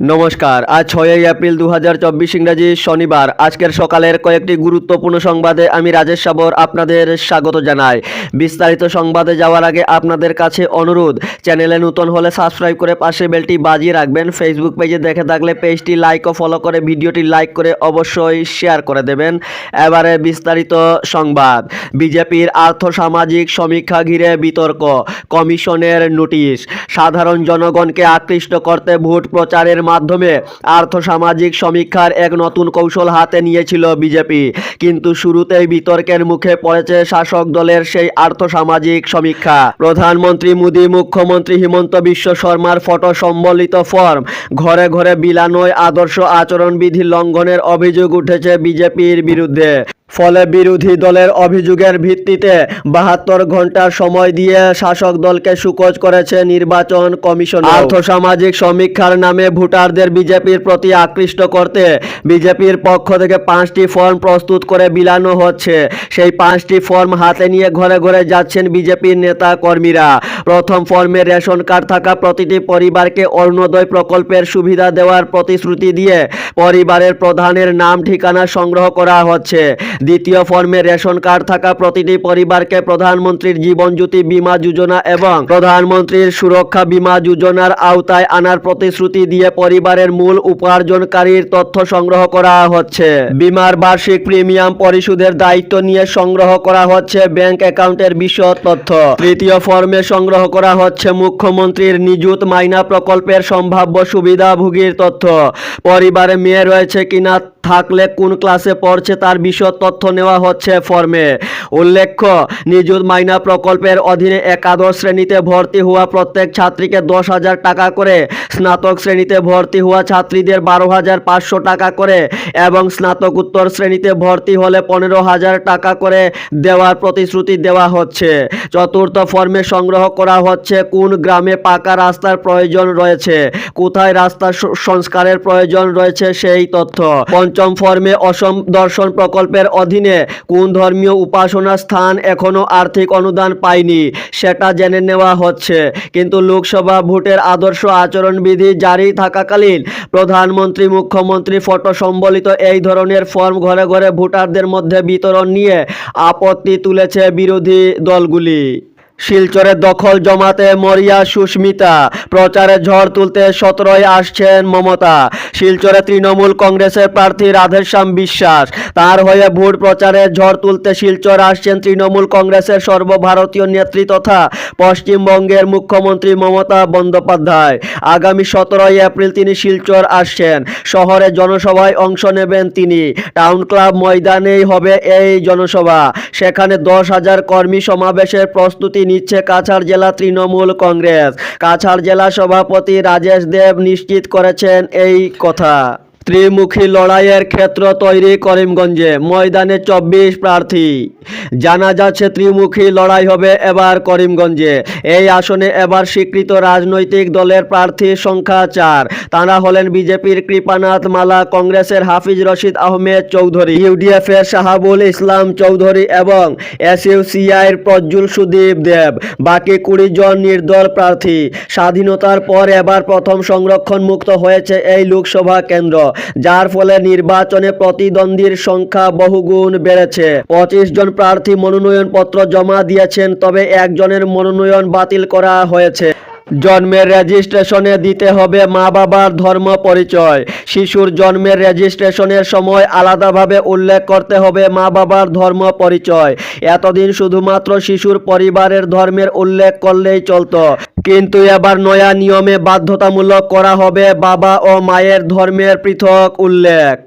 নমস্কার। আজ ছয়ই এপ্রিল দু হাজার চব্বিশ ইংরাজি শনিবার। আজকের সকালের কয়েকটি গুরুত্বপূর্ণ সংবাদে আমি রাজেশ সাবর আপনাদের স্বাগত জানাই। বিস্তারিত সংবাদে যাওয়ার আগে আপনাদের কাছে অনুরোধ, চ্যানেলে নতুন হলে সাবস্ক্রাইব করে পাশে বেলটি বাজিয়ে রাখবেন। ফেসবুক পেজে দেখে থাকলে পেজটি লাইক ও ফলো করে ভিডিওটি লাইক করে অবশ্যই শেয়ার করে দেবেন। এবারে বিস্তারিত সংবাদ। বিজেপির আর্থসামাজিক সমীক্ষা ঘিরে বিতর্ক, কমিশনের নোটিশ। সাধারণ জনগণকে আকৃষ্ট করতে ভোট প্রচারের মাধ্যমে আর্থসামাজিক সমীক্ষার এক নতুন কৌশল হাতে নিয়েছিল বিজেপি। কিন্তু শুরুতেই বিতর্কের মুখে পড়েছে শাসক দলের সেই আর্থসামাজিক সমীক্ষা। প্রধানমন্ত্রী মোদী, মুখ্যমন্ত্রী হিমন্ত বিশ্ব শর্মার ফটো সম্বলিত ফর্ম, ঘরে ঘরে বিলানোয় আদর্শ আচরণবিধি লঙ্ঘনের অভিযোগ উঠেছে বিজেপির বিরুদ্ধে। ফলে বিরোধী দলের অভিযোগের ভিত্তিতে বাহাত্তর ঘণ্টার সময় দিয়ে শাসক দলকে সুকোচ করেছে নির্বাচন কমিশন আর্থসামাজিক সমীক্ষার নামে ভোটারদের বিজেপির প্রতি আকৃষ্ট করতে বিজেপির পক্ষ থেকে পাঁচটি ফর্ম প্রস্তুত করে বিলানো হচ্ছে। সেই পাঁচটি ফর্ম হাতে নিয়ে ঘরে ঘরে যাচ্ছেন বিজেপির নেতা কর্মীরা প্রথম ফর্মে রেশন কার্ড থাকা প্রতিটি পরিবারকে অরুণোদয় প্রকল্পের সুবিধা দেওয়ার প্রতিশ্রুতি দিয়ে পরিবারের প্রধানের নাম ঠিকানা সংগ্রহ করা হচ্ছে। দ্বিতীয় ফর্মে রেশন কার্ড থাকা প্রতিটি পরিবারকে প্রধানমন্ত্রীর জীবন জ্যোতি বীমা যোজনা এবং প্রধানমন্ত্রীর সুরক্ষা বীমা যোজনার আওতায় আনার প্রতিশ্রুতি দিয়ে পরিবারের মূল উপার্জনকারীর তথ্য সংগ্রহ করা হচ্ছে। বীমার বার্ষিক প্রিমিয়াম পরিশোধের দায়িত্ব নিয়ে সংগ্রহ করা হচ্ছে ব্যাংক অ্যাকাউন্টের বিশদ তথ্য। তৃতীয় ফর্মে সংগ্রহ করা হচ্ছে মুখ্যমন্ত্রীর নিযুত মাইনা প্রকল্পের সম্ভাব্য সুবিধাভোগীর তথ্য। পরিবারে মেয়ে রয়েছে কিনা থাকলে কোন ক্লাসে পড়ছে তার বিশদ তথ্য নেওয়া হচ্ছে ফর্মে। উল্লেখ্য, নিযুত মাইনা প্রকল্পের অধীনে একাদশ শ্রেণীতে ভর্তি হওয়া প্রত্যেক ছাত্রীকে দশ হাজার টাকা করে, স্নাতক শ্রেণীতে ভর্তি হওয়া ছাত্রীদের বারো হাজার পাঁচশো টাকা করে এবং স্নাতকোত্তর শ্রেণীতে ভর্তি হলে পনেরো হাজার টাকা করে দেওয়ার প্রতিশ্রুতি দেওয়া হচ্ছে। চতুর্থ ফর্মে সংগ্রহ করা হচ্ছে কোন গ্রামে পাকা রাস্তার প্রয়োজন রয়েছে, কোথায় রাস্তা সংস্কারের প্রয়োজন রয়েছে সেই তথ্য। ফর্মে অসম দর্শন প্রকল্পের অধীনে কোন ধর্মীয় উপাসনা স্থান এখনও আর্থিক অনুদান পায়নি, সেটা জেনে নেওয়া হচ্ছে। কিন্তু লোকসভা ভোটের আদর্শ আচরণবিধি জারি থাকাকালীন প্রধানমন্ত্রী, মুখ্যমন্ত্রী ফটো সম্বলিত এই ধরনের ফর্ম ঘরে ঘরে ভোটারদের মধ্যে বিতরণ নিয়ে আপত্তি তুলেছে বিরোধী দলগুলি। শিলচরে দখল জমাতে মরিয়া সুস্মিতা। প্রচারে ঝড় তুলতে সতেরোই আসছেন মমতা। শিলচরে তৃণমূল কংগ্রেসের প্রার্থী রাধেশ্যাম বিশ্বাস। তার হয়ে ভোট প্রচারে ঝড় তুলতে শিলচর আসছেন তৃণমূল কংগ্রেসের সর্বভারতীয় নেত্রী তথা পশ্চিমবঙ্গের মুখ্যমন্ত্রী মমতা বন্দ্যোপাধ্যায়। আগামী সতেরোই এপ্রিল তিনি শিলচর আসছেন। শহরে জনসভায় অংশ নেবেন তিনি। টাউন ক্লাব ময়দানেই হবে এই জনসভা। সেখানে দশ হাজার কর্মী সমাবেশের প্রস্তুতি নিচ্ছে কাছাড় জেলা তৃণমূল কংগ্রেস। কাছাড় জেলা সভাপতি রাজেশ দেব নিশ্চিত করেছেন এই কথা। ত্রিমুখী লড়াইয়ের ক্ষেত্র তৈরি করিমগঞ্জে। ময়দানে চব্বিশ প্রার্থী। জানা যাচ্ছে ত্রিমুখী লড়াই হবে এবার করিমগঞ্জে। এই আসনে এবার স্বীকৃত রাজনৈতিক দলের প্রার্থীর সংখ্যা চার। তারা হলেন বিজেপির কৃপানাথ মালা, কংগ্রেসের হাফিজ রশিদ আহমেদ চৌধুরী ইউডিএফ এর শাহাবুল ইসলাম চৌধুরী এবং এসইউসিআইয়ের প্রজ্জুল সুদীপ দেব। বাকি কুড়ি জন নির্দল প্রার্থী। স্বাধীনতার পর এবার প্রথম সংরক্ষণ মুক্ত হয়েছে এই লোকসভা কেন্দ্র। যার ফলে নির্বাচনে প্রতিদ্বন্দ্বীর সংখ্যা বহুগুণ বেড়েছে। পঁচিশ জন প্রার্থী মনোনয়ন পত্র জমা দিয়েছেন, তবে একজনের মনোনয়ন বাতিল করা হয়েছে। জন্মের রেজিস্ট্রেশনে দিতে হবে মা বাবার ধর্ম পরিচয়। শিশুর জন্মের রেজিস্ট্রেশনের সময় আলাদাভাবে উল্লেখ করতে হবে মা বাবার ধর্ম পরিচয়। এতদিন শুধুমাত্র শিশুর পরিবারের ধর্মের উল্লেখ করলেই চলত। কিন্তু এবার নয়া নিয়মে বাধ্যতামূলক করা হবে বাবা ও মায়ের ধর্মের পৃথক উল্লেখ।